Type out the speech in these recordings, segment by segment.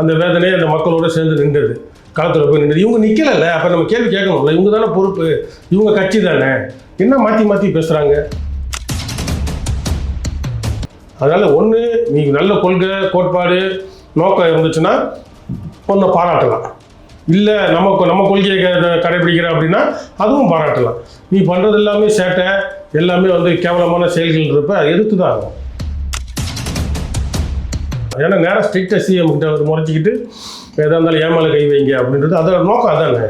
அந்த வேதனையை அந்த மக்களோட சேர்ந்து நின்றது. களத்தில் போய் நின்றது. இவங்க நிற்கலல்ல அப்போ நம்ம கேள்வி கேட்கணும்ல. இவங்க தானே பொறுப்பு. இவங்க கட்சி தானே. என்ன மாற்றி மாற்றி பேசுகிறாங்க அதனால் ஒன்று நீ நல்ல கொள்கை கோட்பாடு நோக்கம் இருந்துச்சுன்னா ஒன்றை பாராட்டலாம். இல்லை நம்ம நம்ம கொள்கையை கடைபிடிக்கிற அப்படின்னா அதுவும் பாராட்டலாம். நீ பண்ணுறது எல்லாமே சேட்டை. எல்லாமே வந்து கேவலமான செயல்கள் இருப்ப எதிர்த்து தான் ஆகும். ஏன்னா நேராக ஸ்ட்ரிக்டாக சிஎம் கிட்ட அவர் முறைச்சிக்கிட்டு எதாக இருந்தாலும் ஏமால கை வைங்க அப்படின்றது அதோட நோக்கம் அதானே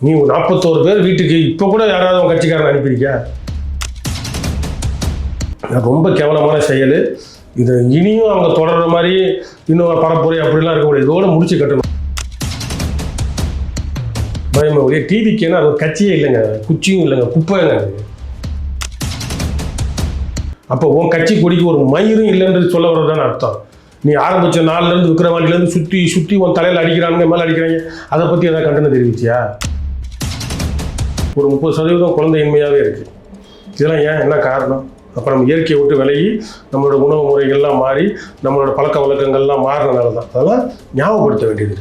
நீ நாற்பத்தோரு பேர் வீட்டுக்கு இப்போ கூட யாராவது உங்கள் கட்சிக்காரன் அனுப்பியிருக்கியா ரொம்ப கேவலமான செயல். இது இனியும் அவங்க தொடர்ற மாதிரி இன்னும் பரப்புரை அப்படிலாம் இருக்கக்கூடிய இதோட முடிச்சு கட்டணும். பயமா ஒரே டிவிக்குன்னா அது ஒரு கட்சியே இல்லைங்க. குச்சியும் இல்லைங்க. குப்பைங்க அது. அப்போ உன் கட்சி கொடிக்கு ஒரு மயிரும் இல்லைன்றது சொல்ல வர்றதுதான் அர்த்தம். நீ ஆரம்பிச்ச நாள்லேருந்து விக்ரவாண்டிலேருந்து சுற்றி சுற்றி உன் தலையில் அடிக்கிறானுங்க மேலே அடிக்கிறாங்க அதை பற்றி எதாவது கண்டனம் தெரிவிச்சியா? ஒரு முப்பது சதவீதம் குழந்தையின்மையாகவே இருக்குது இதெல்லாம் ஏன்? என்ன காரணம்? அப்போ நம்ம இயற்கையை விட்டு விலகி நம்மளோட உணவு முறைகள்லாம் மாறி நம்மளோட பழக்க வழக்கங்கள்லாம் மாறினால தான். அதெல்லாம் ஞாபகப்படுத்த வேண்டியது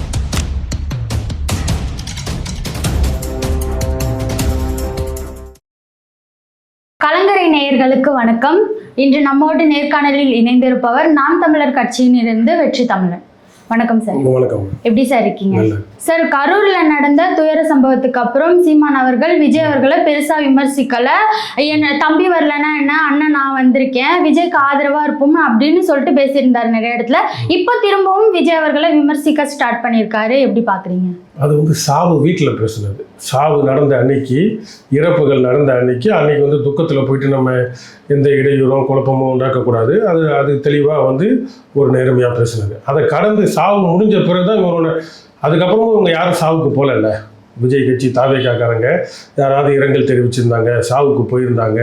கலங்கரை நேயர்களுக்கு வணக்கம். இன்று நம்மோடு நேர்காணலில் இணைந்திருப்பவர் நாம் தமிழர் கட்சியிலிருந்து வெற்றி தமிழன். வணக்கம் சார். வணக்கம். எப்படி சார் இருக்கீங்க? சார் கரூர்ல நடந்த துயர சம்பவத்துக்கு அப்புறம் சீமான் அவர்கள் விஜய் அவர்களை பெருசா விமர்சிக்கல. என்ன தம்பி வரலன்னா என்ன? அண்ணன் நான் வந்திருக்கேன். விஜய்க்கு ஆதரவா இருப்போம் அப்படின்னு சொல்லிட்டு பேசியிருந்தாரு நிறைய இடத்துல. இப்போ திரும்பவும் விஜய் அவர்களை விமர்சிக்க ஸ்டார்ட் பண்ணியிருக்காரு. எப்படி பாக்குறீங்க? அது வந்து சாவு வீட்டில் பேசுனது. சாவு நடந்த அன்னைக்கு இறப்புகள் நடந்த அன்னைக்கு அன்னைக்கு வந்து துக்கத்தில் போயிட்டு நம்ம எந்த இடையூறும் குழப்பமும் உண்டாக்கக்கூடாது அது அது தெளிவாக வந்து ஒரு நேர்மையாக பேசுனது. அதை கடந்து சாவு முடிஞ்ச பிறகு தான் இவரோட அதுக்கப்புறமும் இவங்க யாரும் சாவுக்கு போகல விஜய் கட்சி தாவேக்காக்காரங்க யாராவது இரங்கல் தெரிவிச்சிருந்தாங்க சாவுக்கு போயிருந்தாங்க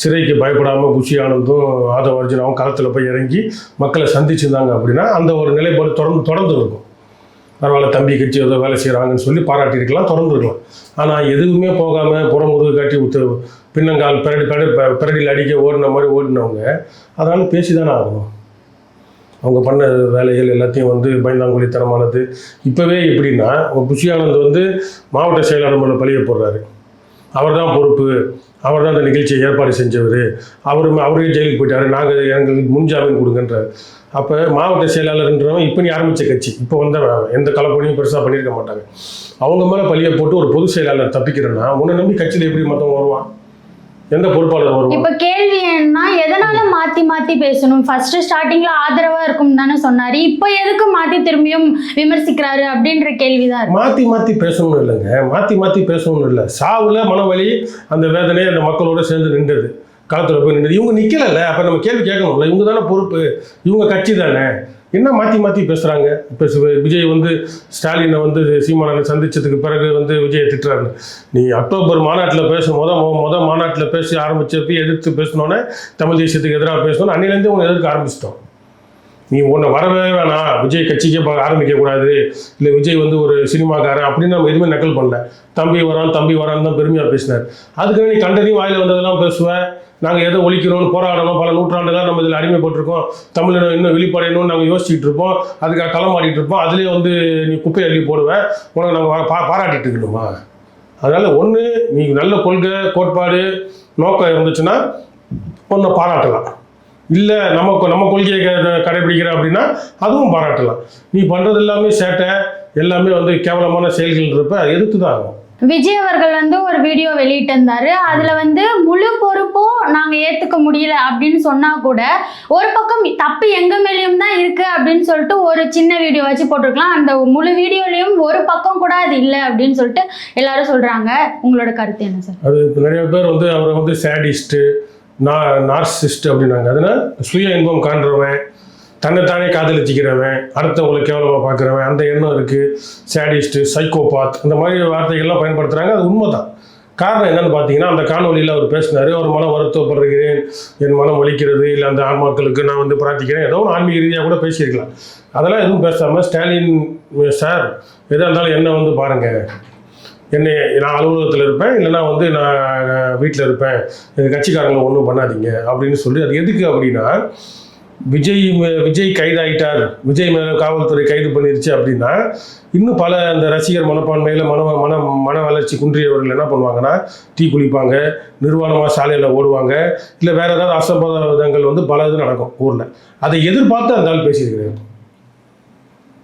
சிறைக்கு பயப்படாமல் குஷி ஆனந்தும் ஆதவ அர்ஜுனாவும் களத்தில் போய் இறங்கி மக்களை சந்திச்சிருந்தாங்க அப்படின்னா அந்த ஒரு நிலைப்பாடு தொடர்ந்து தொடர்ந்து இருக்கும். பரவாயில்ல தம்பி கட்சி ஏதோ வேலை செய்கிறாங்கன்னு சொல்லி பாராட்டியிருக்கலாம் தொடர்ந்துருக்கலாம். ஆனால் எதுவுமே போகாமல் புறமுதுகு காட்டி உத்து பின்னங்கால் பிரடி பிரடி பிரடியில் அடிக்க ஓடின மாதிரி ஓடினவங்க அதனால் பேசி தானே ஆகணும். அவங்க பண்ண வேலைகள் எல்லாத்தையும் வந்து பயந்தாங்குழித்தனமானது. இப்போவே எப்படின்னா புஷியானந்த் வந்து மாவட்ட செயலாளர் மேலே பழிய போடுறாரு. அவர் தான் பொறுப்பு. அவர் தான் அந்த நிகழ்ச்சியை ஏற்பாடு செஞ்சவர். அவர் அவரே ஜெயிலுக்கு போயிட்டாரு. நாங்கள் எங்களுக்கு முன்ஜாமீன் கொடுங்கன்றார். அப்போ மாவட்ட செயலாளர்ன்றவன் இப்போ நீ ஆரம்பித்த கட்சி. இப்போ வந்தவன் எந்த கலப்பணியும் பெருசாக பண்ணியிருக்க மாட்டாங்க. அவங்க மேலே பழியை போட்டு ஒரு பொதுச் செயலாளர் தப்பிக்கிறேன்னா உன்னை நம்பி கட்சியில் எப்படி மற்றவங்க வருவான்? எந்த பொறுப்பாளர் வருவான் இப்ப கேள்வி என்ன எதனால மாத்தி மாத்தி பேசணும்? ஃபர்ஸ்ட் ஸ்டார்டிங்ல ஆதரவா இருக்கும் தானே சொன்னாரு. இப்போ எதுக்கு மாத்தி திரும்பியும் விமர்சிக்கிறாரு அப்படின்ற கேள்விதான் மாற்றி மாற்றி பேசணும்னு இல்லைங்க. மாற்றி மாற்றி பேசணும்னு இல்லை. சாவில் மனவலி அந்த வேதனை அந்த மக்களோட சேர்ந்து நின்றது. களத்தில் போய் நின்றது. இவங்க நிற்கலல்ல அப்போ நம்ம கேள்வி கேட்கணும்ல. இவங்க தானே பொறுப்பு. இவங்க கட்சி தானே. என்ன மாற்றி மாற்றி பேசுகிறாங்க இப்போ விஜய் வந்து ஸ்டாலினை வந்து சீமானனை சந்தித்ததுக்கு பிறகு வந்து விஜயை திட்டுறாரு. நீ அக்டோபர் மாநாட்டில் பேசும் முத மொதல் முத மாநாட்டில் பேசி ஆரம்பிச்சப்ப எதிர்த்து பேசினோன்னே தமிழ் தேசியத்துக்கு எதிராக பேசணும் அன்னிலேருந்து உன்னை எதிர்க்க ஆரம்பிச்சிட்டோம். நீ உன்னை வரவே வேணாம். விஜய் கட்சிக்கே ஆரம்பிக்கக்கூடாது இல்லை விஜய் வந்து ஒரு சினிமாக்காரன் அப்படின்னு நம்ம எதுவுமே நக்கல் பண்ணல. தம்பி வரான் தம்பி வரான்னு தான் பெருமையாக பேசினார். அதுக்கு நீ கண்டதையும் வாயில் வந்ததெல்லாம் பேசுவேன் நாங்கள் எதை ஒழிக்கணும்னு போராடணும் பல நூற்றாண்டுகளாக நம்ம இதில் அடிமைப்பட்டிருக்கோம். தமிழினம் இன்னும் வெளிப்படையணும்னு நாங்கள் யோசிச்சுட்டு இருப்போம். அதுக்காக களமாடிட்டு இருப்போம். அதுலேயே வந்து நீ குப்பை அள்ளி போடுவேன். உனக்கு நாங்கள் பா பாராட்டிட்டு இருக்கணுமா? அதனால் ஒன்று நீ நல்ல கொள்கை கோட்பாடு நோக்கம் இருந்துச்சுன்னா ஒன்று பாராட்டலாம். இல்லை நம்ம கொ- நம்ம கொள்கையை க- கடைபிடிக்கிற அப்படின்னா அதுவும் பாராட்டலாம். நீ பண்ணுறது எல்லாமே சேட்டை. எல்லாமே வந்து கேவலமான செயல்கள் இருப்ப எதிர்த்து தான் ஆகும். விஜய் அவர்கள் வந்து ஒரு வீடியோ வெளியிட்டிருந்தாரு. அதுல வந்து முழு பொறுப்பும் நாங்க ஏத்துக்க முடியல அப்படின்னு சொன்னா கூட ஒரு பக்கம் தப்பு எங்க மேலேயும் தான் இருக்கு அப்படின்னு சொல்லிட்டு ஒரு சின்ன வீடியோ வச்சு போட்டிருக்கலாம். அந்த முழு வீடியோலயும் ஒரு பக்கம் கூட அது இல்லை அப்படின்னு சொல்லிட்டு எல்லாரும் சொல்றாங்க. உங்களோட கருத்து என்ன சார் அது நிறைய பேர் வந்து அவரை வந்து சேடிஸ்ட்டு நார்சிஸ்ட் அப்படின்னாங்க. அதனால சுய இன்பம் காண்றவன் தன்னைத்தானே காதலிச்சிக்கிறவன் அடுத்தவங்களை கேவலமாக பார்க்குறவன் அந்த எண்ணம் இருக்குது சேடிஸ்ட்டு சைக்கோபாத் இந்த மாதிரி வார்த்தைகள்லாம் பயன்படுத்துகிறாங்க அது உண்மை தான் காரணம் என்னன்னு பார்த்தீங்கன்னா அந்த காணொலியில் அவர் பேசினார் அவர் மனம் வருத்தப்படுகிறேன் என் மனம் வலிக்கிறது இல்லை அந்த ஆன்மாக்களுக்கு நான் வந்து பிரார்த்திக்கிறேன். ஏதோ ஒரு ஆன்மீக ரீதியாக கூட பேசியிருக்கலாம். அதெல்லாம் எதுவும் பேசாமல் ஸ்டாலின் சார் எதாக இருந்தாலும் என்ன வந்து பாருங்கள் என்னை நான் அலுவலகத்தில் இருப்பேன் இல்லைன்னா வந்து நான் வீட்டில் இருப்பேன். எங்கள் கட்சிக்காரங்களை ஒன்றும் பண்ணாதீங்க. அப்படின்னு சொல்லி அது எதுக்கு அப்படின்னா விஜய் விஜய் கைதாயிட்டார். விஜய் மேலே காவல்துறை கைது பண்ணிருச்சு அப்படின்னா இன்னும் பல அந்த ரசிகர் மனப்பான்மையில் மன மன மன வளர்ச்சி குன்றியவர்கள் என்ன பண்ணுவாங்கன்னா டீ குளிப்பாங்க நிர்வாணமாக சாலையில் ஓடுவாங்க இல்லை வேறு ஏதாவது அசம்பாதங்கள் வந்து பல இது நடக்கும் ஊரில். அதை எதிர்பார்த்து அந்த ஆள் பேசியிருக்கிறார்.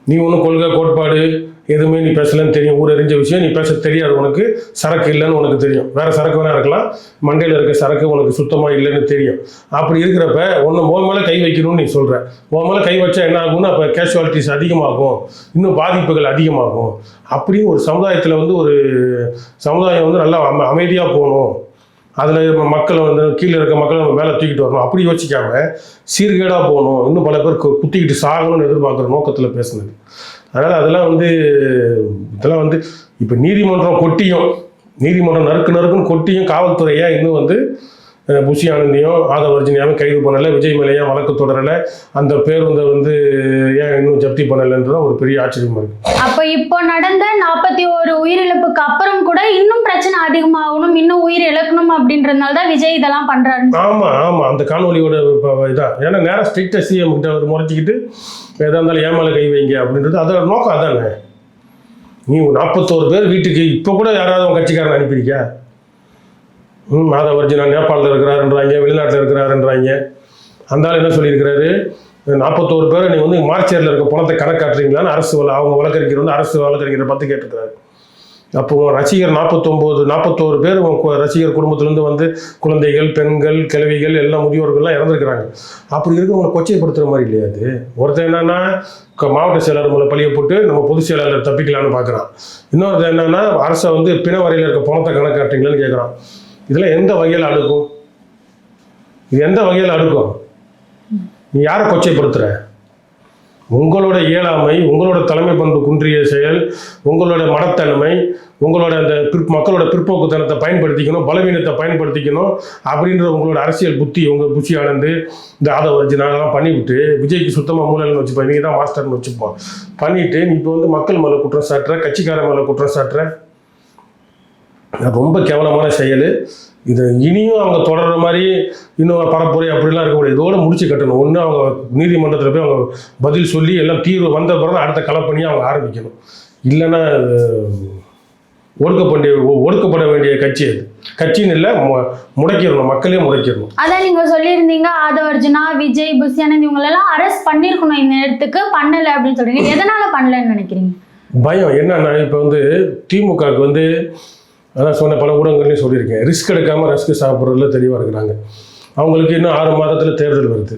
நீ ஒன்றும் கொள்கை கோட்பாடு எதுவுமே நீ பேசலன்னு தெரியும். ஊர் அறிஞ்ச விஷயம் நீ பேச தெரியாது. உனக்கு சரக்கு இல்லைன்னு உனக்கு தெரியும். வேற சரக்கு வேணா இருக்கலாம். மண்டையில் இருக்க சரக்கு உனக்கு சுத்தமாக இல்லைன்னு தெரியும். அப்படி இருக்கிறப்ப ஒன்று உன் மேலே கை வைக்கணும்னு நீ சொல்கிற உன் மேலே கை வச்சா என்ன ஆகும்னு அப்போ கேஷுவாலிட்டிஸ் அதிகமாகும். இன்னும் பாதிப்புகள் அதிகமாகும். அப்படின்னு ஒரு சமுதாயத்தில் வந்து ஒரு சமுதாயம் வந்து நல்லா அம அமைதியாக போகணும். அதில் மக்களை வந்து கீழே இருக்க மக்களை நம்ம மேலே தூக்கிட்டு வரணும். அப்படி யோசிக்காம சீர்கேடாக போகணும். இன்னும் பல பேர் கு- குத்திக்கிட்டு சாகணும்னு எதிர்பார்க்குற நோக்கத்தில் பேசுனது. அதனால் அதெல்லாம் வந்து இதெல்லாம் வந்து இப்போ நீதிமன்றம் கொட்டியும் நீதிமன்றம் நறுக்கு நறுக்குன்னு கொட்டியும் காவல்துறையாக இன்னும் வந்து புஷி ஆனந்தியும் ஆதவர்ஜினியாவும் கைது பண்ணலை விஜய் மேலேயும் வழக்கு தொடரலை. அந்த பேருந்தை வந்து ஏன் இன்னும் ஜப்தி பண்ணலைன்றது ஒரு பெரிய ஆச்சரியமா இருக்கு. அப்ப இப்போ நடந்த நாற்பத்தி ஒரு உயிரிழப்புக்கு அப்புறம் கூட இன்னும் பிரச்சனை அதிகமாகணும் இன்னும் உயிர் இழக்கணும் அப்படின்றதுனால தான் விஜய் இதெல்லாம் பண்றாரு. ஆமாம் ஆமாம் அந்த காணொலியோட இதான் ஏன்னா நேராக ஸ்ட்ரிக்டாக சிஎம் கிட்ட அவர் முறைச்சிக்கிட்டு எதாக இருந்தாலும் ஏமால கை வைங்க? அப்படின்றது அதோட நோக்கம் அதானே? நீ நாற்பத்தோரு பேர் வீட்டுக்கு இப்போ கூட யாராவது உன் கட்சிக்காரன் அனுப்பியிருக்கியா? மாதவர்ஜினா நேபாளில் இருக்கிறாருன்றாங்க வெளிநாட்டில் இருக்கிறாருன்றாங்க. அந்த ஆள் என்ன சொல்லியிருக்கிறாரு? நாற்பத்தோரு பேர் நீ வந்து மார்ச்சேரியில் இருக்க பணத்தை கணக்காட்டுறீங்களான்னு அரசு அவங்க வழக்கறிஞர் வந்து அரசு வழக்கறிஞரை பார்த்து கேட்டிருக்கிறாரு. அப்போ ரசிகர் நாற்பத்தொம்போது நாற்பத்தோரு பேர் உன் ரசிகர் குடும்பத்திலேருந்து வந்து குழந்தைகள் பெண்கள் கிழவிகள் எல்லாம் முதியோர்கள்லாம் இறந்துருக்கிறாங்க. அப்படி இருக்கவங்களை கொச்சைப்படுத்துகிற மாதிரி இல்லையா அது? ஒருத்தர் என்னன்னா க- மாவட்ட செயலாளர் மூலம் பழிய போட்டு நம்ம பொதுச் செயலாளர் தப்பிக்கலான்னு பார்க்குறான் இன்னொருத்தர் என்னன்னா அரசை வந்து பிணவரையில் இருக்க பணத்தை கணக்காட்டுறீங்களான்னு கேட்குறான் இதெல்லாம் எந்த வகையில் அடுக்கும்? இது எந்த வகையில் அடுக்கும்? நீ யாரை கொச்சைப்படுத்துகிற உங்களோட இயலாமை உங்களோட தலைமை பண்பு குன்றிய செயல் உங்களோட மனத்தன்மை உங்களோட அந்த பிற் மக்களோட பிற்போக்குத்தனத்தை பயன்படுத்திக்கணும் பலவீனத்தை பயன்படுத்திக்கணும் அப்படின்ற உங்களோட அரசியல் புத்தி உங்கள் புத்தி ஆனந்து இந்த நாங்கள்லாம் பண்ணிவிட்டு விஜய்க்கு சுத்தமாக மூலைன்னு வச்சுப்போம் நீங்கள் தான் மாஸ்டர்னு வச்சுப்போம். பண்ணிவிட்டு நீ இப்போ வந்து மக்கள் மேலே குற்றம் சாட்டுற கட்சிக்காரன் மேலே குற்றம் சாட்டுற? ரொம்ப கேவலமான செயல். இது இனியும் அவங்க தொடர்ற மாதிரி இன்னும் பரப்புரை அப்படிலாம் இருக்கக்கூடாது இதோட முடிச்சு கட்டணும். ஒன்று அவங்க நீதிமன்றத்தில் போய் அவங்க பதில் சொல்லி எல்லாம் தீர்வு வந்த பிறகு அடுத்த களப்பணியை அவங்க ஆரம்பிக்கணும். இல்லைன்னா ஒடுக்கப்பட ஒடுக்கப்பட வேண்டிய கட்சி அது. கட்சின்னு இல்லை முடக்கிடணும். மக்களே முடக்கிடணும். அதான் நீங்க சொல்லியிருந்தீங்க ஆதவர்ஜுனா விஜய் புஷ்யானந்த் இவங்களெல்லாம் அரெஸ்ட் பண்ணிருக்கணும் இந்த நேரத்துக்கு. பண்ணல அப்படின்னு சொல்றீங்க. எதனால பண்ணலன்னு நினைக்கிறீங்க? பயம். என்னன்னா இப்போ வந்து திமுகவுக்கு வந்து அதான் சொன்ன பல ஊடகங்கள்லையும் சொல்லியிருக்கேன். ரிஸ்க் எடுக்காமல் ரஸ்க் சாப்பிட்றதுல தெளிவாக இருக்கிறாங்க. அவங்களுக்கு இன்னும் ஆறு மாதத்தில் தேர்தல் வருது.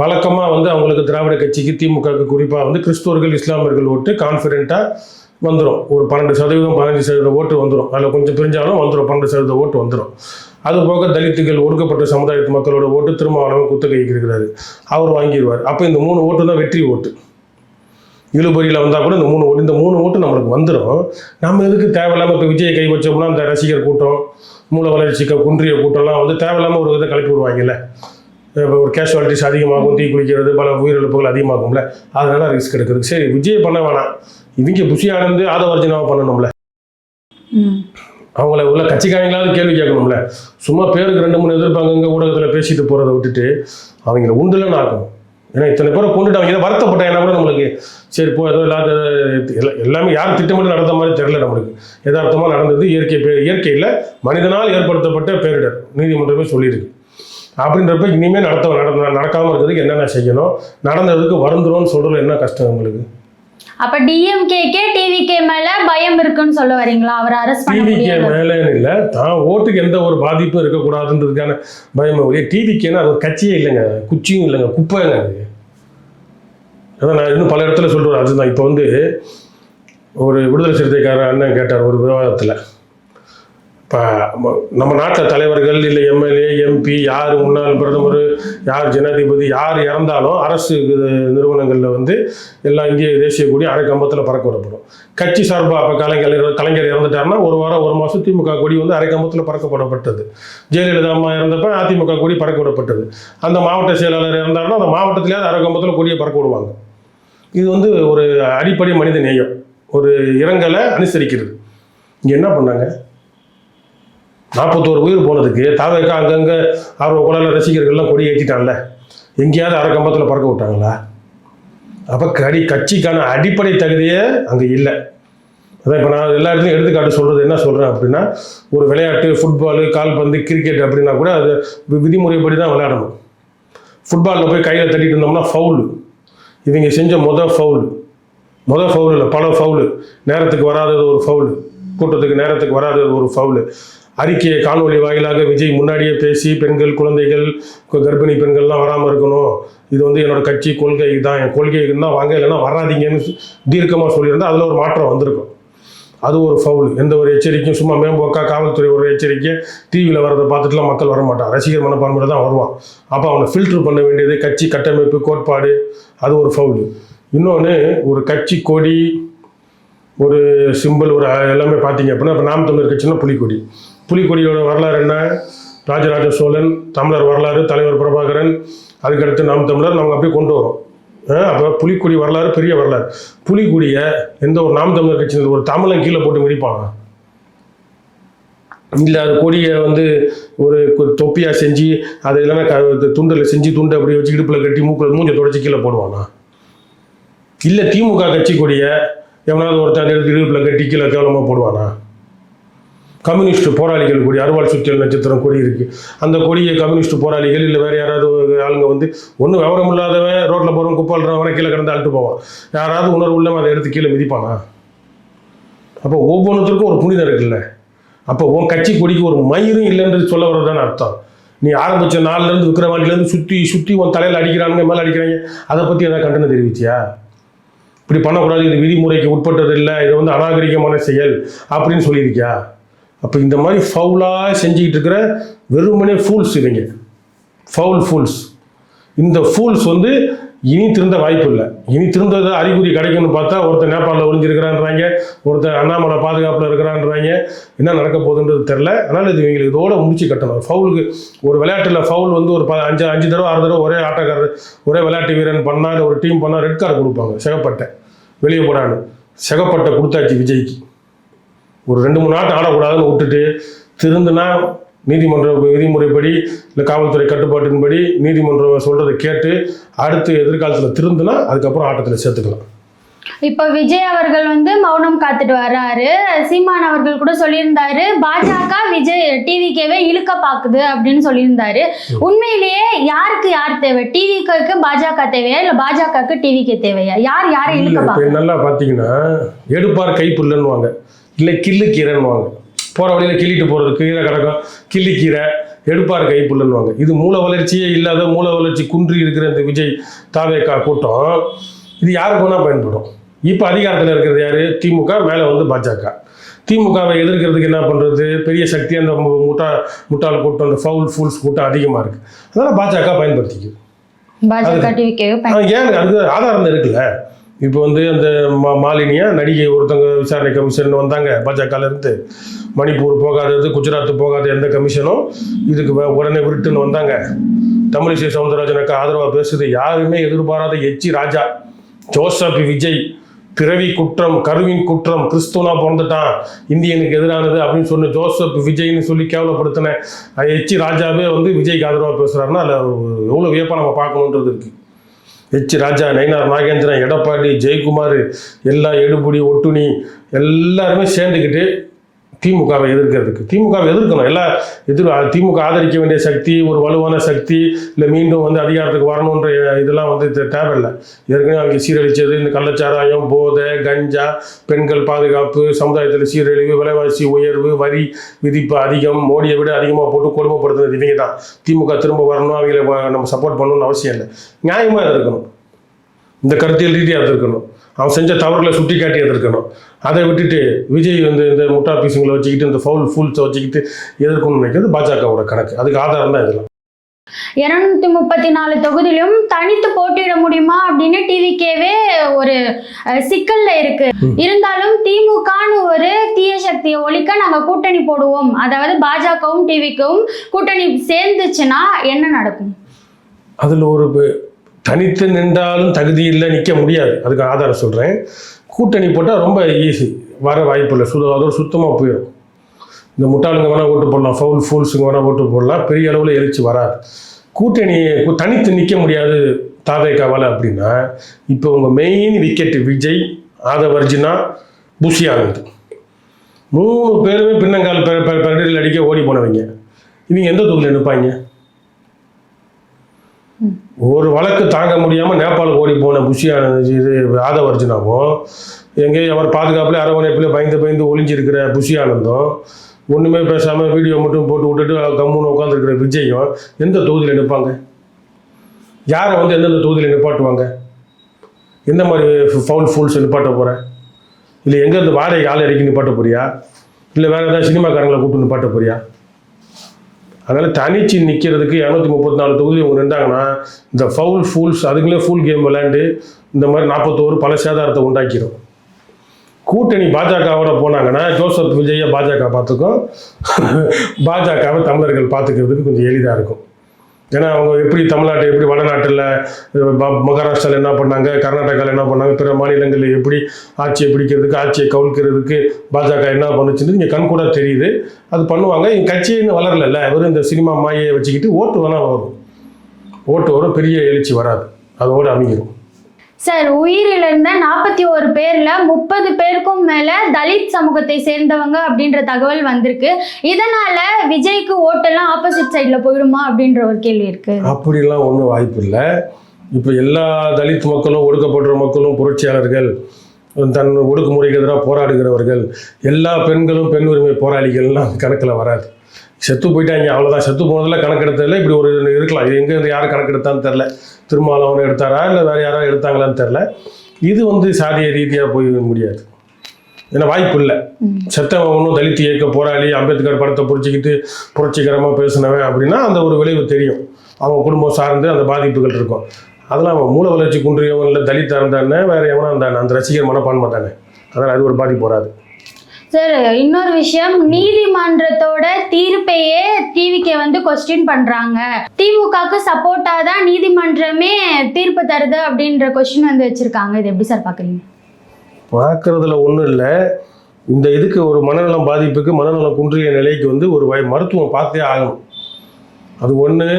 வழக்கமாக வந்து அவங்களுக்கு திராவிட கட்சிக்கு திமுகவுக்கு குறிப்பாக வந்து கிறிஸ்துவர்கள் இஸ்லாமியர்கள் ஓட்டு கான்ஃபிடென்ட்டாக வந்துடும் ஒரு பன்னெண்டு சதவீதம் பதினஞ்சு சதவீதம் ஓட்டு வந்துடும் அதில் கொஞ்சம் பிரிஞ்சாலும் வந்துடும் பன்னெண்டு சதவீதம் ஓட்டு வந்துடும் அது போக தலித்துகள் ஒடுக்கப்பட்ட சமுதாயத்து மக்களோட ஓட்டு திருமாவளவன் குத்தகைக்கு இருக்கிறாரு. அவர் வாங்கிடுவார் அப்போ இந்த மூணு ஓட்டு தான் வெற்றி ஓட்டு. இழுபறியில் வந்தால் கூட இந்த மூணு ஓட்டு இந்த மூணு ஓட்டு நம்மளுக்கு வந்துடும் நம்ம எதுக்கு தேவையில்லாமல் இப்போ விஜய் கை வச்சோம்னா அந்த ரசிகர் கூட்டம் மூல வளர்ச்சிக்கு குன்றிய கூட்டம்லாம் வந்து தேவையில்லாமல் ஒரு இதை கிளப்பி விடுவாங்கல்ல. இப்போ ஒரு கேஷுவாலிட்டிஸ் அதிகமாகும் தீ குளிக்கிறது பல உயிரிழப்புகள் அதிகமாகும்ல. அதனால ரிஸ்க் எடுக்கிறது. சரி விஜய் பண்ண வேணாம். இவங்க புஷி ஆனந்து ஆதவர்ஜனாவை பண்ணணும்ல. அவங்கள உள்ள கட்சிக்காரங்களாவது கேள்வி கேட்கணும்ல. சும்மா பேருக்கு ரெண்டு மூணு எதிர்ப்பாங்க ஊடகத்தில் பேசிட்டு போகிறத விட்டுட்டு அவங்கள உண்டுலன்னு ஆக்கணும். ஏன்னா இத்தனை பேரை கொண்டுட்டு அவங்க வருத்தப்பட்டேன் என்ன கூட நம்மளுக்கு? சரி போ ஏதோ இல்லாத எல்லா- எல்லாமே யாரும் திட்டமிட்டு நடந்த மாதிரி தெரியல நம்மளுக்கு. யதார்த்தமாக நடந்தது. இயற்கை பே இயற்கையில் மனிதனால் ஏற்படுத்தப்பட்ட பேரிடர். நீதிமன்றமே சொல்லியிருக்கு. அப்படின்றப்ப இனிமேல் நடத்த நடந்த நடக்காமல் இருக்கிறதுக்கு என்னென்ன செய்யணும்? நடந்ததுக்கு வருந்துரும்னு சொல்கிறது என்ன கஷ்டம் உங்களுக்கு? அப்ப டிஎம்கேக்கே டிவிகே மேல பயம் இருக்குன்னு சொல்ல வரீங்களா? அவர் அரெஸ்ட் முடியாது. மேலேன்னு இல்லை. தான் ஓட்டுக்கு எந்த ஒரு பாதிப்பும் இருக்கக்கூடாதுன்றதுக்கான பயமே ஒழிய டிவிக்கேன்னா அது ஒரு கட்சியே இல்லைங்க. குச்சியும் இல்லைங்க. குப்பைங்க அது. அதான் நான் இன்னும் பல இடத்துல சொல்கிறேன் அதுதான் இப்போ வந்து ஒரு விடுதலை சிறுத்தைக்காரர் அண்ணன் கேட்டார் ஒரு விவாதத்தில். இப்போ நம்ம நாட்டில் தலைவர்கள் இல்லை எம்எல்ஏ எம்பி யார் முன்னாள் பிரதமர் யார் ஜனாதிபதி யார் இறந்தாலும் அரசு நிறுவனங்களில் வந்து எல்லா இந்திய தேசிய கொடி அரை கம்பத்தில் பறக்க விடப்படும். கட்சி சார்பாக அப்போ கலைஞர் கலைஞர் இறந்துட்டாருன்னா ஒரு வாரம் ஒரு மாதம் திமுக கொடி வந்து அரை கம்பத்தில் பறக்கப்படப்பட்டது. ஜெயலலிதா அம்மா இறந்தப்ப அதிமுக கொடி பறக்க விடப்பட்டது. அந்த மாவட்ட செயலாளர் இறந்தாருன்னா அந்த மாவட்டத்திலேயாவது அரை கம்பத்தில் கொடியை பறக்க விடுவாங்க. இது வந்து ஒரு அடிப்படை மனித நேயம். ஒரு இரங்கலை அனுசரிக்கிறது. இங்கே என்ன பண்ணாங்க? நாற்பத்தோரு உயிர் போனதுக்கு தாவேக்கா அங்கங்கே ஆர்வ குழல ரசிகர்கள்லாம் கொடி ஏற்றிட்டான்ல எங்கேயாவது அரை கம்பத்தில் பறக்க விட்டாங்களா? அப்போ கடி கட்சிக்கான அடிப்படை தகுதியே அங்கே இல்லை. அதான் இப்போ நான் எல்லா இடத்துலையும் எடுத்துக்காட்டு சொல்கிறது என்ன சொல்கிறேன் அப்படின்னா ஒரு விளையாட்டு ஃபுட்பாலு கால்பந்து கிரிக்கெட் அப்படின்னா கூட அது விதிமுறைப்படி தான் விளையாடணும். ஃபுட்பாலில் போய் கையில் தட்டிட்டு இருந்தோம்னா ஃபவுலு இவங்க செஞ்ச மொதல் ஃபவுலு மொதல் ஃபவுல் இல்லை பல ஃபவுலு நேரத்துக்கு வராதது ஒரு ஃபவுலு கூட்டத்துக்கு நேரத்துக்கு வராதது ஒரு ஃபவுலு அறிக்கையை காணொலி வாயிலாக விஜய் முன்னாடியே பேசி பெண்கள் குழந்தைகள் கர்ப்பிணி பெண்கள்லாம் வராமல் இருக்கணும். இது வந்து என்னோட கட்சி கொள்கை தான் என் கொள்கை இருந்தால் வாங்க இல்லைன்னா வராதீங்கன்னு தீர்க்கமாக சொல்லியிருந்தால் அதில் ஒரு மாற்றம் வந்திருக்கும். அது ஒரு ஃபவுல் எந்த ஒரு எச்சரிக்கையும் சும்மா மேம்போக்கா காவல்துறை ஒரு எச்சரிக்கை டிவியில் வரதை பார்த்துட்டுலாம் மக்கள் வர மாட்டான் ரசிகர் மனப்பான்மையில் தான் வருவான். அப்போ அவனை ஃபில்டர் பண்ண வேண்டியது கட்சி கட்டமைப்பு கோட்பாடு. அது ஒரு ஃபவுல் இன்னொன்று ஒரு கட்சி கொடி ஒரு சிம்பிள் ஒரு எல்லாமே பார்த்தீங்க அப்படின்னா இப்போ நாம் தமிழர் கட்சின்னா புலிக்கொடி. புலிக்கொடியோட வரலாறு என்ன? ராஜராஜ சோழன் தமிழர் வரலாறு தலைவர் பிரபாகரன் அதுக்கடுத்து நாம் தமிழர் நமக்கு அப்படியே கொண்டு வரோம். அப்போ புலிக்கொடி வரலாறு பெரிய வரலாறு. புலிக்கொடியை எந்த ஒரு நாம் தமிழர் கட்சியில் ஒரு தமிழன் கீழே போட்டு மிதிப்பாங்க இல்லை அது கொடியை வந்து ஒரு தொப்பியாக செஞ்சு அது இல்லைன்னா க துண்டில் செஞ்சு துண்டை அப்படி வச்சு இடுப்பில் கட்டி மூக்கில் மூஞ்சை தொடச்சி கீழே போடுவானா? இல்லை திமுக கட்சி கொடியை எவனாவது ஒருத்தன் இடுப்பில் கட்டி கீழே கேவலமாக போடுவானா? கம்யூனிஸ்ட் போராளிகள் கொடி அறுவாள் சுற்றியல் நட்சத்திரம் கொடி இருக்குது அந்த கொடியை கம்யூனிஸ்ட் போராளிகள் இல்லை வேறு யாராவது ஒரு ஆளுங்க வந்து ஒன்றும் விவரம் இல்லாதவன் ரோட்டில் போகிறவன் குப்பாளுறவன் கீழே கிடந்து அழுட்டு போவான். யாராவது உணர்வு உள்ளவன் அதை எடுத்து கீழே மிதிப்பானா? அப்போ ஒவ்வொன்றுத்திற்கும் ஒரு புனிதம் இருக்குல்ல. அப்போ உன் கட்சி கொடிக்கு ஒரு மயிரும் இல்லைன்றது சொல்ல வர்றதுதானே அர்த்தம். நீ ஆரம்பிச்ச நாள்லேருந்து விக்ரவாண்டிலேருந்து சுற்றி சுற்றி உன் தலையில் அடிக்கிறானுங்க மேலே அடிக்கிறாங்க அதை பற்றி எதாவது கண்டனம் தெரிவிச்சியா? இப்படி பண்ணக்கூடாது இது விதிமுறைக்கு உட்பட்டது இல்லை இது வந்து அநாகரிகமான செயல் அப்படின்னு சொல்லியிருக்கியா? அப்போ இந்த மாதிரி ஃபவுலாக செஞ்சுக்கிட்டு இருக்கிற வெறுமனே ஃபூல்ஸ் இவங்க. ஃபவுல் ஃபூல்ஸ் இந்த ஃபூல்ஸ் வந்து இனி திருந்த வாய்ப்பு இல்லை. இனி திருந்ததை அறிகுறி கிடைக்கும்னு பார்த்தா ஒருத்தர் நேபாளில் ஒளிஞ்சிருக்கிறான்றாங்க ஒருத்தர் அண்ணாமலை பாதுகாப்பில் இருக்கிறான்றாங்க என்ன நடக்க போகுதுன்றது தெரில அதனால் இது இவங்களுக்கு இதோட முடிச்சு கட்டணும். ஃபவுலுக்கு ஒரு விளையாட்டில் ஃபவுல் வந்து ஒரு ப அஞ்சு அஞ்சு தடவை ஆறு தடவை ஒரே ஆட்டக்காரர் ஒரே விளையாட்டு வீரன் பண்ணால் ஒரு டீம் பண்ணால் ரெட் கார்டு கொடுப்பாங்க சிகப்பட்டை. வெளியே போடான்னு. சிகப்பட்டை கொடுத்தாச்சு விஜய்க்கு. ஒரு ரெண்டு மூணு ஆட்டம் ஆடக்கூடாதுன்னு விட்டுட்டு திருந்துனா நீதிமன்ற விதிமுறைப்படி இல்லை காவல்துறை கட்டுப்பாட்டின்படி நீதிமன்றம் சொல்கிறத கேட்டு அடுத்து எதிர்காலத்தில் திருந்துனா அதுக்கப்புறம் ஆட்டத்தில் சேர்த்துக்கலாம். இப்போ விஜய் அவர்கள் வந்து மௌனம் காத்துட்டு வர்றாரு சீமான் அவர்கள் கூட சொல்லியிருந்தாரு பாஜக விஜய் டிவிக்கேவே இழுக்க பாக்குது அப்படின்னு சொல்லியிருந்தாரு. உண்மையிலேயே யாருக்கு யார் தேவை? டிவிக்கு பாஜக தேவையா இல்ல பாஜகவுக்கு டிவிக்கு தேவையா? யார் யாரை இழுக்க நல்லா பார்த்தீங்கன்னா எடுப்பார் கைப்புல்லன்னுவாங்க இல்லை கிள்ளு கீரைன்னுவாங்க. போகிற வழியில் கிள்ளிட்டு போகிறது கீரை கிடக்கும். கிள்ளி கீரை எடுப்பார் கைப்புல்லன்னுவாங்க இது மூல வளர்ச்சியே இல்லாத மூல வளர்ச்சி குன்றி இருக்கிற இந்த விஜய் தாவேக்கா கூட்டம். இது யாருக்கு வேணால் பயன்படும். இப்போ அதிகாரத்தில் இருக்கிறது யார்? திமுக மேலே வந்து பாஜக. திமுகவை எதிர்க்கிறதுக்கு என்ன பண்ணுறது பெரிய சக்தி அந்த முட்டா முட்டாள் கூட்டம் அந்த ஃபவுல் ஃபூல்ஸ் கூட்டம் அதிகமாக இருக்குது அதனால் பாஜக பயன்படுத்திக்குது. ஏன் அதுக்கு ஆதாரம் இருக்குல்ல? இப்போ வந்து அந்த மா மாலினியா நடிகை ஒருத்தவங்க விசாரணை கமிஷன் வந்தாங்க பாஜகலேருந்து. மணிப்பூர் போகாதது குஜராத் போகாத எந்த கமிஷனும் இதுக்கு வ- உடனே விருட்டுன்னு வந்தாங்க. தமிழிசை சவுந்தரராஜனுக்கு ஆதரவாக பேசுது. யாருமே எதிர்பாராத எச்சி ராஜா ஜோசப் விஜய் பிறவி குற்றம் கருவின் குற்றம் கிறிஸ்துவனா பிறந்துட்டான் இந்தியனுக்கு எதிரானது அப்படின்னு சொன்ன ஜோசப் விஜய்னு சொல்லி கேவலப்படுத்தின எச்சி ராஜாவே வந்து விஜய்க்கு ஆதரவாக பேசுகிறாருன்னா அதில் எவ்வளோ வியப்பாக நம்ம பார்க்கணுன்றது இருக்குது எச் ராஜா நயினார் நாகேந்திரன் எடப்பாடி ஜெயக்குமார் எல்லா எடுபுடி ஒட்டுணி எல்லாருமே சேர்ந்துக்கிட்டு திமுகவை எதிர்க்கிறதுக்கு. திமுகவை எதிர்க்கணும். எல்லா எதிர் திமுக ஆதரிக்க வேண்டிய சக்தி ஒரு வலுவான சக்தி இல்லை மீண்டும் வந்து அதிகாரத்துக்கு வரணுன்ற இதெல்லாம் வந்து தேவையில்லை. ஏற்கனவே அவங்க சீரழிச்சது இந்த கள்ளச்சாராயம் போதை கஞ்சா பெண்கள் பாதுகாப்பு சமுதாயத்தில் சீரழிவு விலைவாசி உயர்வு வரி விதிப்பு அதிகம் மோடியை விட அதிகமாக போட்டு கொடுமைப்படுத்துறது இவங்க தான் திமுக திரும்ப வரணும் அவங்கள நம்ம சப்போர்ட் பண்ணணும்னு அவசியம் இல்லை. நியாயமாக இருக்கணும். இந்த கருத்தியல் ரீதியாக இருக்கணும். அவன் செஞ்ச தவறுகளை சுட்டி காட்டி எதிர்க்கணும் அதை விட்டுட்டு விஜய் வந்து இந்த முட்டா பீஸுங்களை வச்சுக்கிட்டு இந்த ஃபவுல் ஃபுல்ஸை வச்சுக்கிட்டு எதிர்க்கணும்னு நினைக்கிறது பாஜகவோட கணக்கு. அதுக்கு ஆதாரம் தான் இதெல்லாம். இருநூத்தி முப்பத்தி நாலு தொகுதியிலும் தனித்து போட்டியிட முடியுமா அப்படின்னு டிவிக்கேவே ஒரு சிக்கல்ல இருக்கு. இருந்தாலும் திமுகன்னு ஒரு தீய சக்தியை ஒழிக்க நாங்க கூட்டணி போடுவோம். அதாவது பாஜகவும் டிவிக்கும் கூட்டணி சேர்ந்துச்சுன்னா என்ன நடக்கும்? அதில் ஒரு தனித்து நின்றாலும் தகுதி இல்லை நிற்க முடியாது. அதுக்கு ஆதாரம் சொல்கிறேன் கூட்டணி போட்டால் ரொம்ப ஈஸி வர வாய்ப்பு இல்லை. சுத அதோட சுத்தமாக போயிடும் இந்த முட்டாளுங்க வேணால் ஓட்டு போடலாம். ஃபவுல் ஃபூல்ஸுங்க வேணால் ஓட்டு போடலாம். பெரிய அளவில் எழுச்சி வராது. கூட்டணி கு- தனித்து நிற்க முடியாது தாவேக்காவால் அப்படின்னா இப்போ உங்கள் மெயின் விக்கெட்டு விஜய் ஆதவர்ஜினா புஷி ஆனந்த். மூணு பேருமே பின்னங்கால் பெ- அடிக்க ஓடி போனவங்க. இவங்க எந்த தொகுதியில் நிற்பாங்க ஒரு வழக்கு தாங்க முடியாமல் நேபாளுக்கு ஓடி போன புஷியான இது இது ஆதவர்ஜினாவும் எங்கேயும் அவர் பாதுகாப்பில் அரவணைப்பில் பயந்து பயந்து ஒளிஞ்சிருக்கிற புஷி ஆனந்தும் ஒன்றுமே பேசாமல் வீடியோ மட்டும் போட்டு விட்டுட்டு கம்முன்னு உட்காந்துருக்கிற விஜயும் எந்த தொகுதியில் நிற்பாங்க யாரை வந்து எந்தெந்த தொகுதியில் நிப்பாட்டுவாங்க? எந்த மாதிரி ஃபவுல் ஃபூல்ஸ் நிப்பாட்ட போகிறேன் இல்லை எங்கேருந்து வாடகை ஆள் இறக்கி நிப்பாட்ட போறியா? இல்லை வேறு ஏதாவது சினிமாக்காரங்களை கூப்பிட்டு நிப்பாட்ட போறியா? அதனால் தனிச்சு நிற்கிறதுக்கு இரநூத்தி முப்பத்தி நாலு தொகுதி இவங்க நின்றாங்கன்னா இந்த ஃபவுல் ஃபூல்ஸ் அதுங்களே ஃபுல் கேம் விளையாண்டு இந்த மாதிரி நாற்பத்தோரு பல சேதாரத்தை உண்டாக்கிடும் கூட்டணி பாஜகவோட போனாங்கன்னா ஜோசப் விஜயை பாஜக பார்த்துக்கும். பாஜகவை தமிழர்கள் பார்த்துக்கிறதுக்கு கொஞ்சம் எளிதாக இருக்கும். ஏன்னா அவங்க எப்படி தமிழ்நாட்டை எப்படி வடநாட்டில் மகாராஷ்டிராவில் என்ன பண்ணாங்க கர்நாடகாவில் என்ன பண்ணாங்க பிற மாநிலங்களில் எப்படி ஆட்சியை பிடிக்கிறதுக்கு ஆட்சியை கவுழ்க்கிறதுக்கு பாஜக என்ன பண்ணுச்சுன்னு இங்கே கண்கூட தெரியுது. அது பண்ணுவாங்க. எங்கள் கட்சின்னு வளரல வெறும் இந்த சினிமா மாயை வச்சுக்கிட்டு ஓட்டு வேணால் வரும். ஓட்டு வரும். பெரிய எழுச்சி வராது. அதோடு அமைகிறோம் சார் உயிரிழந்த நாற்பத்தி ஒரு பேர்ல முப்பது பேருக்கும் மேல தலித் சமூகத்தை சேர்ந்தவங்க அப்படின்ற தகவல் வந்திருக்கு. இதனால விஜய்க்கு ஓட்டெல்லாம் ஆப்போசிட் சைட்ல போயிடுமா அப்படின்ற ஒரு கேள்வி இருக்கு. அப்படிலாம் ஒன்றும் வாய்ப்பு இல்லை. இப்போ எல்லா தலித் மக்களும் ஒடுக்கப்படுற மக்களும் புரட்சியாளர்கள் தன் ஒடுக்குமுறைக்கு எதிராக போராடுகிறவர்கள் எல்லா பெண்களும் பெண் உரிமை போராளிகள்லாம் கணக்கில் வராது. செத்து போயிட்டாங்க அவ்வளோதான் செத்து போனதில் கணக்கெடுத்ததில் இப்படி ஒரு இருக்கலாம். இது எங்கே யார் கணக்கெடுத்தான்னு தெரில திருமாவளவன் எடுத்தாரா இல்லை வேறு யாராவது எடுத்தாங்களான்னு தெரில இது வந்து சாதிய ரீதியாக போய் முடியாது. ஏன்னா வாய்ப்பு இல்லை. செத்தவன் ஒன்றும் தலித் இயக்க போராளி அம்பேத்கர் படத்தை புரிச்சிக்கிட்டு புரட்சிகரமாக பேசினவன் அப்படின்னா அந்த ஒரு விளைவு தெரியும். அவங்க குடும்பம் சார்ந்து அந்த பாதிப்புகள் இருக்கும். அதெல்லாம் அவன் மூல வளர்ச்சி குன்றியவன் இல்லை தலித்தா இருந்தானே வேற எவனா இருந்தானே அந்த ரசிகர் மனப்பான்மை தானே. அதனால் அது ஒரு பாதிப்பு வராது. சார் இன்னொரு விஷயம். நீதிமன்றத்தோட தீர்ப்பையே டிவிக்கே வந்து கொஸ்டின் பண்றாங்க. திமுகவுக்கு சப்போர்ட்டா தான் நீதிமன்றமே தீர்ப்பு தருது அப்படின்ற கொஸ்டின் வந்து வச்சிருக்காங்க. இது எப்படி சார் பாக்குறீங்க பார்க்கறதுல ஒன்றும் இல்லை. இந்த இதுக்கு ஒரு மனநலம் பாதிப்புக்கு மனநலம் குன்றிய நிலைக்கு வந்து ஒரு வய மருத்துவம் பார்த்தே ஆகணும். அது ஒன்று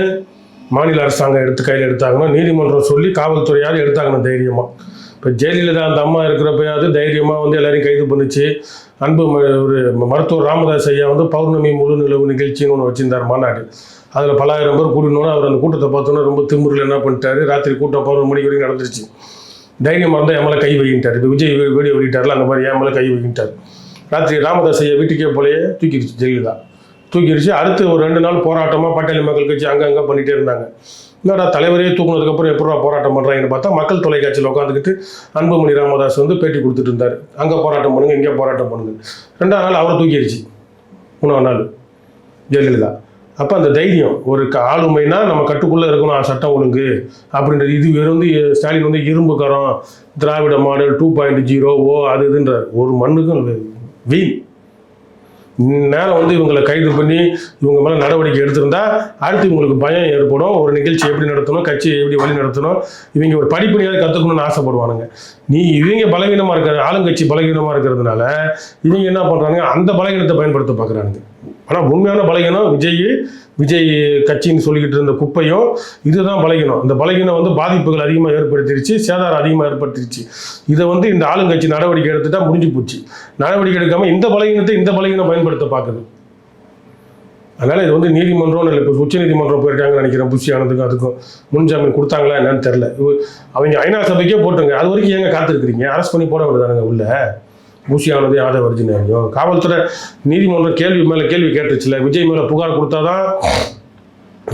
மாநில அரசாங்கம் எடுத்து கையில் எடுத்தாங்கன்னா நீதிமன்றம் சொல்லி காவல்துறையார் எடுத்தாங்கன்னு தைரியமாக இப்போ ஜெயலலிதா அந்த அம்மா இருக்கிறப்பயாவது தைரியமாக வந்து எல்லாரையும் கைது பண்ணுச்சு. அன்பு ம- ஒரு மருத்துவர் ராமதாஸ் ஐயா வந்து பௌர்ணமி முழு நிலவு நிகழ்ச்சின்னு ஒன்று வச்சிருந்தார் மாநாடு. அதில் பலாயிரம் பேர் கூட்டினோன்னு அவர் அந்த கூட்டத்தை பார்த்தோன்னா ரொம்ப திமுறில் என்ன பண்ணிட்டாரு ராத்திரி கூட்டம் பதினொரு மணிக்கு வரைக்கும் நடந்துருச்சு. தைரியமாக இருந்தால் என் மேலே கை வைக்கிட்டார் இப்போ விஜய் வீடியோ வெளியிட்டார்ல அந்த மாதிரி என் மேலே கை வைக்கிட்டார் ராத்திரி ராமதாஸ் ஐயா வீட்டுக்கே போலயே தூக்கிடுச்சு ஜெயலலிதா. தூக்கிடுச்சு அடுத்து ஒரு ரெண்டு நாள் போராட்டமாக பாட்டாளி மக்கள் கட்சி அங்கங்கே பண்ணிகிட்டே இருந்தாங்க. என்னடா தலைவரே தூக்குனதுக்கப்புறம் எப்படா போராட்டம் பண்ணுறாங்கன்னு பார்த்தா மக்கள் தொலைக்காட்சியில் உட்காந்துக்கிட்டு அன்புமணி ராமதாஸ் வந்து பேட்டி கொடுத்துட்டு இருந்தார். அங்கே போராட்டம் பண்ணுங்க இங்கே போராட்டம் பண்ணுங்க. ரெண்டாம் நாள் அவரை தூக்கிடுச்சு. மூணாவது நாள் ஜெயலலிதா. அப்போ அந்த தைரியம் ஒரு க- ஆளுமைனா நம்ம கட்டுக்குள்ளே இருக்கணும் சட்டம் ஒழுங்கு அப்படின்றது. இது வெறும் வந்து ஸ்டாலின் வந்து இரும்பு கரம் Dravida model two point zero ஓ அது இதுன்றார். ஒரு மண்ணுக்கும் வீண். நேரம் வந்து இவங்களை கைது பண்ணி இவங்க மேலே நடவடிக்கை எடுத்திருந்தா அடுத்து இவங்களுக்கு பயம் ஏற்படும். ஒரு நிகழ்ச்சி எப்படி நடத்தணும் கட்சியை எப்படி வழி நடத்தணும் இவங்க ஒரு படிப்படியாக கற்றுக்கணும்னு ஆசைப்படுவானுங்க. நீ இவங்க பலவீனமாக இருக்கிற ஆளுங்கட்சி பலவீனமாக இருக்கிறதுனால இவங்க என்ன பண்ணுறாங்க அந்த பலவீனத்தை பயன்படுத்த பார்க்குறாங்க ஆனால் உண்மையான பலகீனம் விஜய் விஜய் கட்சின்னு சொல்லிக்கிட்டு இருந்த குப்பையும் இதுதான் பலகீனம். இந்த பலகீனம் வந்து பாதிப்புகள் அதிகமாக ஏற்படுத்திருச்சு சேதாரம் அதிகமாக ஏற்படுத்திருச்சு. இதை வந்து இந்த ஆளுங்கட்சி நடவடிக்கை எடுத்துட்டா முடிஞ்சு போச்சு. நடவடிக்கை எடுக்காமல் இந்த பலகீனத்தை இந்த பலகீனம் பயன்படுத்த பார்க்குது. அதனால் இது வந்து நீதிமன்றம் இல்லை இப்போ உச்ச நீதிமன்றம் போயிருக்காங்கன்னு நினைக்கிறேன் புஷி ஆனதுக்கும் அதுக்கும். முன்ஜாமீன் கொடுத்தாங்களா என்னன்னு தெரில அவங்க ஐநா சபைக்கே போட்டுருங்க. அது வரைக்கும் ஏங்க காத்திருக்கிறீங்க? அரெஸ்ட் பண்ணி போட வேண்டியதானுங்க உள்ள? பூசி ஆனது ஆதவ வர்ஜினியும் காவல்துறை நீதிமன்றம் கேள்வி மேலே கேள்வி கேட்டுச்சுல. விஜய் மேலே புகார் கொடுத்தாதான்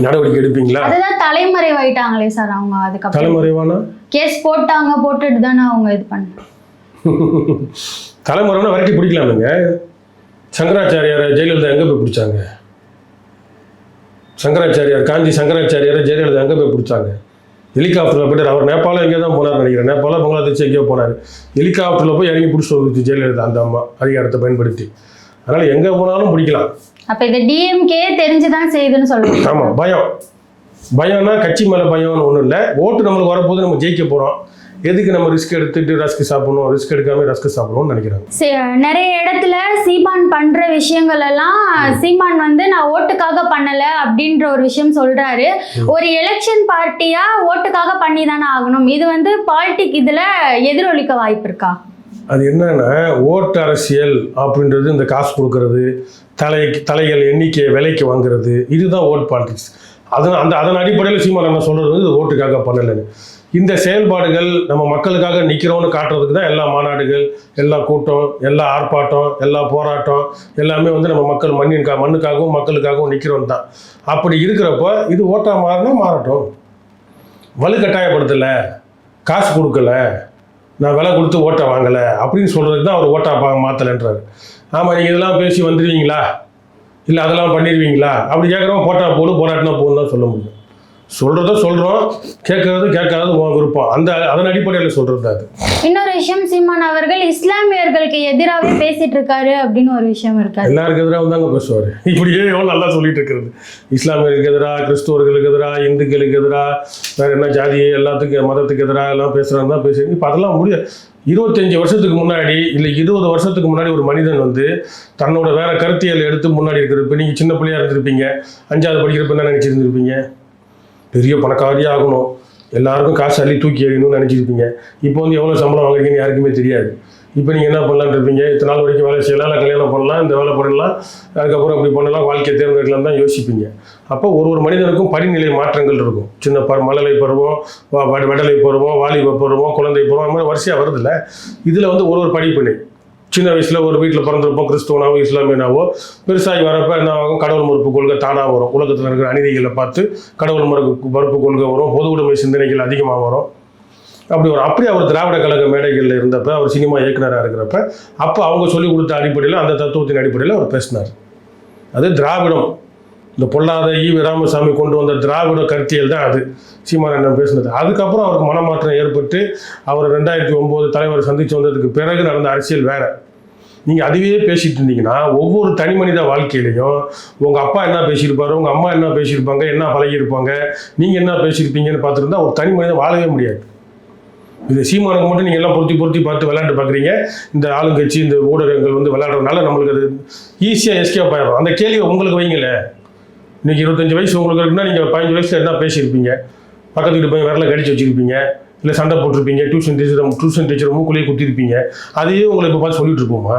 நடவடிக்கை எடுப்பீங்களா? அதுதான் தலைமறைவாயிட்டாங்களே சார் அவங்க அதுக்கப்புறம். தலைமறைவானா? கேஸ் போட்டாங்க போட்டுட்டு தானே அவங்க இது பண்ணாங்க தலைமுறைனா விரட்டி பிடிக்கலாமுங்க. சங்கராச்சாரியாரை ஜெயலலிதா எங்கே போய் பிடிச்சாங்க? சங்கராச்சாரியார் காஞ்சி சங்கராச்சாரியாரை ஜெயலலிதா எங்கே போய் பிடிச்சாங்க? ஹெலிகாப்டரில் போயிட்டு அவர் நேபாளம் எங்கேயோ தான் போனார் நினைக்கிறேன். நேபாளம் பங்களாதேஷ் எங்கேயோ போனார். ஹெலிகாப்டரில் போய் இறங்கி பிடிச்சிட்டு வந்துச்சு ஜெயலலிதா அந்த அம்மா அதிகாரத்தை பயன்படுத்தி. அதனால் எங்கே போனாலும் பிடிக்கலாம். அப்ப இது டிஎம்கே தெரிஞ்சுதான் செய்யுதுன்னு சொல்லுவாங்க ஆமாம் பயம். பயம்னா கட்சி மேலே பயம்னு ஒன்றும் இல்லை. ஓட்டு நம்மளுக்கு வரப்போது நம்ம ஜெயிக்க போகிறோம் எதுக்கு நம்ம ரிஸ்க் எடுத்துட்டு ரஸ்க் சாப்பிடணும்? ரிஸ்க் எடுக்காம ரஸ்க் சாப்பிடணும்னு நினைக்கிறாங்க. நிறைய இடத்துல சீமான் பண்ற விஷயங்கள் எல்லாம் சீமான் வந்து நான் ஓட்டுக்காக பண்ணல அப்படின்ற ஒரு விஷயம் சொல்றாரு. ஒரு எலெக்ஷன் பார்ட்டியா ஓட்டுக்காக பண்ணி தானே ஆகணும். இது வந்து பாலிடிக் இதுல எதிரொலிக்க வாய்ப்பு இருக்கா? அது என்னன்னா ஓட்டு அரசியல் அப்படின்றது இந்த காசு கொடுக்கறது தலை தலைகள் எண்ணிக்கையை விலைக்கு வாங்குறது இதுதான் ஓட் பாலிடிக்ஸ் அதன் அந்த அதன் அடிப்படையில் சீமான் என்ன சொல்றது வந்து ஓட்டுக்காக பண்ணலைன்னு. இந்த செயல்பாடுகள் நம்ம மக்களுக்காக நிற்கிறோம்னு காட்டுறதுக்கு தான் எல்லா மாநாடுகள் எல்லா கூட்டம் எல்லா ஆர்ப்பாட்டம் எல்லா போராட்டம் எல்லாமே வந்து நம்ம மக்கள் மண்ணின் மண்ணுக்காகவும் மக்களுக்காகவும் நிற்கிறோம் தான். அப்படி இருக்கிறப்ப இது ஓட்டா மாறினா மாறட்டும். வலுக்கட்டாயப்படுத்தலை. காசு கொடுக்கல. நான் விலை கொடுத்து ஓட்டை வாங்கலை. அப்படின்னு சொல்கிறதுக்கு தான் அவர் ஓட்டா பா மாற்றலைன்றார் ஆமாம் நீங்கள் இதெல்லாம் பேசி வந்துடுவீங்களா இல்லை அதெல்லாம் பண்ணிடுவீங்களா அப்படி கேட்குறவங்க போட்டா போடு போராட்டினா போகணும் தான் சொல்ல முடியும். சொல்கிறத சொல்கிறோம் கேட்கறது கேட்காதது உன் விருப்பம். அந்த அதன் அடிப்படையில் சொல்கிறது அது. இன்னொரு விஷயம் சீமான் அவர்கள் இஸ்லாமியர்களுக்கு எதிராகவே பேசிட்டு இருக்காரு அப்படின்னு ஒரு விஷயம் இருக்காரு எல்லாருக்கு எதிராக வந்தாங்க பேசுவார். இப்படியே எவ்வளோ நல்லா சொல்லிட்டு இருக்கிறது. இஸ்லாமியர்களுக்கு எதிராக கிறிஸ்துவர்களுக்கு எதிராக இந்துக்களுக்கு எதிராக வேற என்ன ஜாதி எல்லாத்துக்கும் மதத்துக்கு எதிராக எல்லாம் பேசுகிறாங்க தான் பேசுறீங்க இப்போ அதெல்லாம் முடியாது இருபத்தஞ்சி வருஷத்துக்கு முன்னாடி இல்லை இருபது வருஷத்துக்கு முன்னாடி ஒரு மனிதன் வந்து தன்னோட வேற கருத்தியல் எடுத்து முன்னாடி இருக்கிறது இப்போ நீங்கள் சின்ன பிள்ளையா இருந்திருப்பீங்க அஞ்சாவது படிக்கிறப்ப என்ன நினச்சிருந்துருப்பீங்க? பெரிய பணக்காரியாக ஆகணும். எல்லாருக்கும் காசு அள்ளி தூக்கி எறியணும்னு நினச்சிருப்பீங்க. இப்போ வந்து எவ்வளோ சம்பளம் வாங்குறீங்கன்னு யாருக்குமே தெரியாது. இப்போ நீங்கள் என்ன பண்ணலான்னு இருப்பீங்க? இத்தனை நாள் வரைக்கும் வேலை செய்யலாம் இல்லை கல்யாணம் பண்ணலாம் இந்த வேலை பண்ணலாம் அதுக்கப்புறம் இப்படி பண்ணலாம் வாழ்க்கையை தேர்ந்தெடுக்கலாம் தான் யோசிப்பீங்க. அப்போ ஒரு ஒரு மனிதனுக்கும் படிநிலை மாற்றங்கள் இருக்கும். சின்ன ப மழலை பருவம் வ- வடலை பருவம் வாலிப பருவம் குழந்தை பருவம் அந்த மாதிரி வரிசையாக வருதுல்ல. இதில் வந்து ஒரு ஒரு படிப்பினை. சின்ன வயசில் ஒரு வீட்டில் பிறந்திருப்போம் கிறிஸ்துவனாவோ இஸ்லாமியனாவோ பெருசாகி வரப்ப என்ன ஆகும்? கடவுள் மறுப்பு கொள்கை தானாக வரும். உலகத்தில் இருக்கிற அநீதிகளை பார்த்து கடவுள் மறுப்பு மறுப்பு கொள்கை வரும். பொது உடைமை சிந்தனைகள் அதிகமாக வரும். அப்படி ஒரு அப்படி அவர் திராவிட கழக மேடைகளில் இருந்தப்ப அவர் சினிமா இயக்குனராக இருக்கிறப்ப அப்போ அவங்க சொல்லிக் கொடுத்த அடிப்படையில் அந்த தத்துவத்தின் அடிப்படையில் அவர் பேசினார். அது திராவிடம். இந்த பொல்லாத ஈவி ராமசாமி கொண்டு வந்த திராவிட கருத்தியல் தான் அது. சீமானந்தன் பேசினது. அதுக்கப்புறம் அவருக்கு மனமாற்றம் ஏற்பட்டு அவர் ரெண்டாயிரத்தி ஒம்பது தலைவர் சந்திச்சு வந்ததுக்கு பிறகு நடந்த அரசியல் வேற. நீங்கள் அதுவே பேசிட்டு இருந்தீங்கன்னா ஒவ்வொரு தனி மனித வாழ்க்கையிலையும் உங்கள் அப்பா என்ன பேசியிருப்பாரு உங்கள் அம்மா என்ன பேசியிருப்பாங்க என்ன பழகியிருப்பாங்க நீங்கள் என்ன பேசியிருப்பீங்கன்னு பார்த்துருந்தா ஒரு தனி மனிதன் வாழவே முடியாது. இது சீமானுக்கு மட்டும் நீங்கள் எல்லாம் பொருத்தி பொருத்தி பார்த்து விளையாண்டு பார்க்குறீங்க. இந்த ஆளுங்கட்சி இந்த ஊடகங்கள் வந்து விளையாடுறதுனால நம்மளுக்கு அது ஈஸியாக எஸ்கேப் ஆயிடும் அந்த கேள்வியை உங்களுக்கு வைங்களே இன்றைக்கி இருபத்தஞ்சு வயசு உங்களுக்கு இருக்குன்னா நீங்கள் பதினஞ்சு வயசில் என்ன பேசியிருப்பீங்க? பக்கத்து வீட்டு போய் விரல கடிச்சு வச்சிருப்பீங்க. இல்லை சண்டை போட்டிருப்பீங்க. டியூஷன் டீச்சர் டியூஷன் டீச்சர் மூக்குள்ளேயே குத்திருப்பீங்க. அதையே உங்களை இப்போ பார்த்து சொல்லிட்டு இருப்போமா?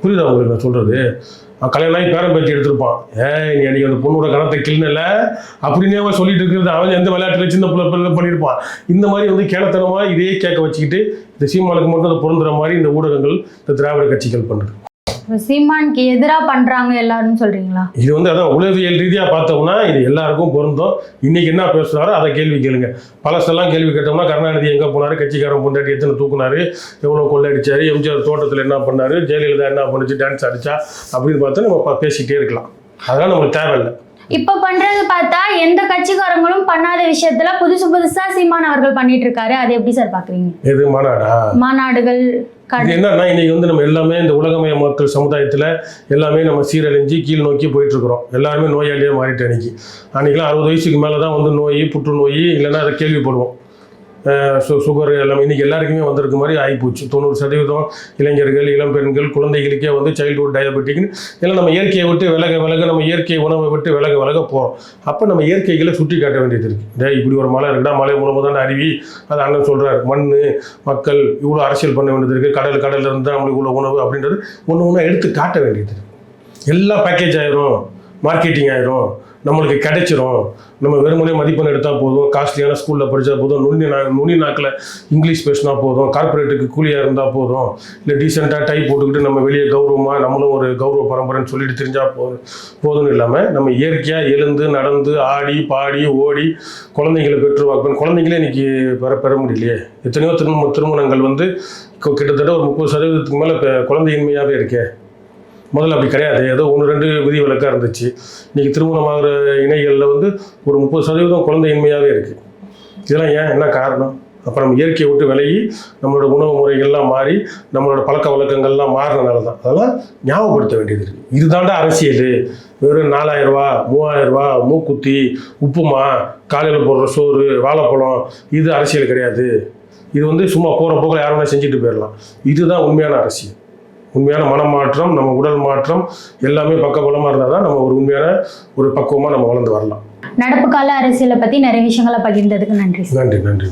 புரியுதா உங்களுக்கு நான் சொல்கிறது கல்யாணம் ஆகி பேரம் பேச்சு எடுத்திருப்பான். ஏ நீ அன்றைக்கி அந்த பொண்ணோட கணத்தை கிள்ளல அப்படின்னே அவன் சொல்லிட்டு இருக்கிறது அவன் எந்த விளையாட்டுல சின்ன பிள்ளை பிள்ளை பண்ணியிருப்பான். இந்த மாதிரி வந்து கேளத்தனமாக இதே கேட்க வச்சுக்கிட்டு இந்த சீமானுக்கு மட்டும் அதை பொருந்துற மாதிரி இந்த ஊடகங்கள் இந்த திராவிட கட்சிகள் பண்ணுது. சீமானுக்கு எதிரா பண்றாங்க எல்லாரும் சொல்றீங்களா? இது வந்து அதான் உளவியல் ரீதியாக பார்த்தோம்னா இது எல்லாருக்கும் பொருந்தும். இன்னைக்கு என்ன பேசுறாரோ அதை கேள்வி கேளுங்க. பழசெல்லாம் கேள்வி கேட்டோம்னா கருணாநிதி எங்கே போனாரு? கட்சிக்காரன் பொண்டாட்டி எத்தனை தூக்குனாரு? எவ்வளோ கொள்ளடிச்சாரு எம்ஜிஆர் தோட்டத்தில் என்ன பண்ணாரு? ஜெயலலிதா என்ன பண்ணுச்சு? டான்ஸ் அடிச்சா அப்படின்னு பார்த்து நம்ம பேசிக்கிட்டே இருக்கலாம். அதெல்லாம் நமக்கு தேவையில்லை. இப்ப பண்றது பார்த்தா எந்த கட்சிக்காரங்களும் பண்ணாத விஷயத்துல புதுசு புதுசா சீமான் அவர்கள் பண்ணிட்டு இருக்காரு. அது எப்படி சார் பாக்குறீங்க? எது? மாநாடா? மாநாடுகள் இது என்னன்னா இன்னைக்கு வந்து நம்ம எல்லாமே இந்த உலகமய மக்கள் சமுதாயத்தில் எல்லாமே நம்ம சீரழிஞ்சு கீழ் நோக்கி போயிட்டு இருக்கிறோம் எல்லாருமே நோயாளியாக மாறிட்டு அன்னைக்கு அன்னைக்கெல்லாம் அறுபது வயசுக்கு மேலே தான் வந்து நோய் புற்றுநோய் இல்லைன்னா அதை கேள்விப்படுவோம். சு சுகர் எல்லாமே இன்றைக்கி எல்லாருக்குமே வந்திருக்க மாதிரி ஆகிப்போச்சு தொண்ணூறு சதவீதம் இளைஞர்கள் இளம் பெண்கள் குழந்தைகளுக்கே வந்து சைல்டுஹுட் டயபெட்டிக்னு எல்லாம் நம்ம இயற்கையை விட்டு விலக விலக நம்ம இயற்கை உணவை விட்டு விலக விலக போகிறோம் அப்போ நம்ம இயற்கைகளை சுட்டி காட்ட வேண்டியது இருக்குது டே இப்படி ஒரு மலை இருக்குடா மலை மூலமாக தான் அருவி அது அண்ணன் சொல்கிறார் மண் மக்கள் இவ்வளோ அரசியல் பண்ண வேண்டியது இருக்குது கடல் கடலில் இருந்து தான் நம்மளுக்கு இவ்வளோ உணவு அப்படின்றது ஒன்று ஒன்றா எடுத்து காட்ட வேண்டியது இருக்குது எல்லாம் பேக்கேஜ் ஆயிரும். மார்க்கெட்டிங் ஆயிரும். நம்மளுக்கு கிடைச்சிரும். நம்ம வெறுமனே மதிப்பெண் எடுத்தால் போதும் காஸ்ட்லியான ஸ்கூலில் படித்தா போதும் நுண்ணி நா நுனி நாக்கில் இங்கிலீஷ் பேசினா போதும் கார்ப்பரேட்டுக்கு கூலியாக இருந்தால் போதும். இல்லை டீசெண்டாக டை போட்டுக்கிட்டு நம்ம வெளியே கௌரவமாக நம்மளும் ஒரு கௌரவ பரம்பரைன்னு சொல்லிட்டு தெரிஞ்சால் போதும் போதும்னு இல்லாமல் நம்ம இயற்கையாக எழுந்து நடந்து ஆடி பாடி ஓடி குழந்தைங்களை பெற்று வாக்குவேன் குழந்தைங்களே இன்னைக்கு பெற பெற முடியலையே. எத்தனையோ திருமண திருமணங்கள் வந்து கிட்டத்தட்ட ஒரு முப்பது சதவீதத்துக்கு மேலே இப்போ குழந்தையின்மையாகவே இருக்கே. முதல்ல அப்படி கிடையாது. ஏதோ ஒன்று ரெண்டு விதி விலக்காக இருந்துச்சு. இன்றைக்கி திருமணமாகிற இணைகளில் வந்து ஒரு முப்பது சதவீதம் குழந்தையின்மையாகவே இருக்குது இதெல்லாம் ஏன்? என்ன காரணம்? அப்போ நம்ம இயற்கையை விட்டு விலகி நம்மளோட உணவு முறைகள்லாம் மாறி நம்மளோட பழக்க வழக்கங்கள்லாம் மாறினனால தான் அதெல்லாம் ஞாபகப்படுத்த வேண்டியது இருக்குது இதுதாண்டா அரசியல். வெறும் நாலாயிரம் ரூபா மூக்குத்தி உப்புமா காலையில் போடுற சோறு வாழைப்பழம் இது அரசியல் கிடையாது. இது வந்து சும்மா போகிற போக்கில் யாரும் செஞ்சுட்டு போயிடலாம் இதுதான் உண்மையான அரசியல். உண்மையான மனமாற்றம் நம்ம உடல் மாற்றம் எல்லாமே பக்கபலமாக இருந்தால் தான் நம்ம ஒரு உண்மையான ஒரு பக்குவமாக நம்ம வளர்ந்து வரலாம். நடப்பு கால அரசியலை பத்தி நிறைய விஷயங்களை பகிர்ந்ததுக்கு நன்றி நன்றி நன்றி.